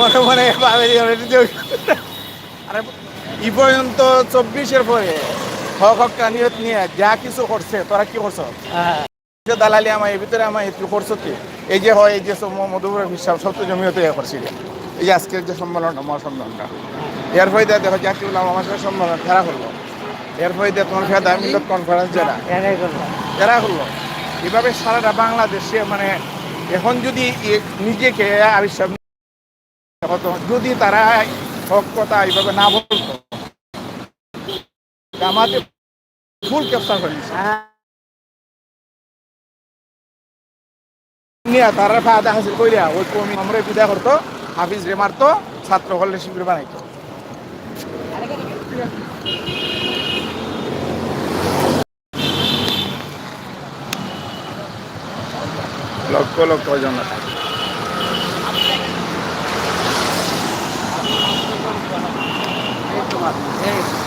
মনে মনে আরে ই পর্যন্ত চব্বিশের পরে হক হক নিয়ত নিয়ে যা কিছু করছে তোরা কি করছ? হ্যাঁ। দালালি আমার এর ভিতরে আমার একটু করছ কি? এই যে হয় এই যে হিসাব সব তো জমিয়ত ইয়ে করছি। এই যে আজকের যে সম্মেলনটা। মহাসম্মেলনটা এর ফলে দেখো জাতীয় উলামা মাসের সম্মেলন খেলা করল। এর ফলে তোমার ফেদা মিলত কনফারেন্স যারা এরা। হলো এভাবে সারাটা বাংলাদেশে মানে এখন যদি নিজেকে আবিষ্কার যদি তারা হক কথা এইভাবে না বলতো আমাদের ফুল ক্যাপচার করে নিছে। নিয়ে তারা ফায়দা লক্ষ লক্ষ জনতা uma vez né?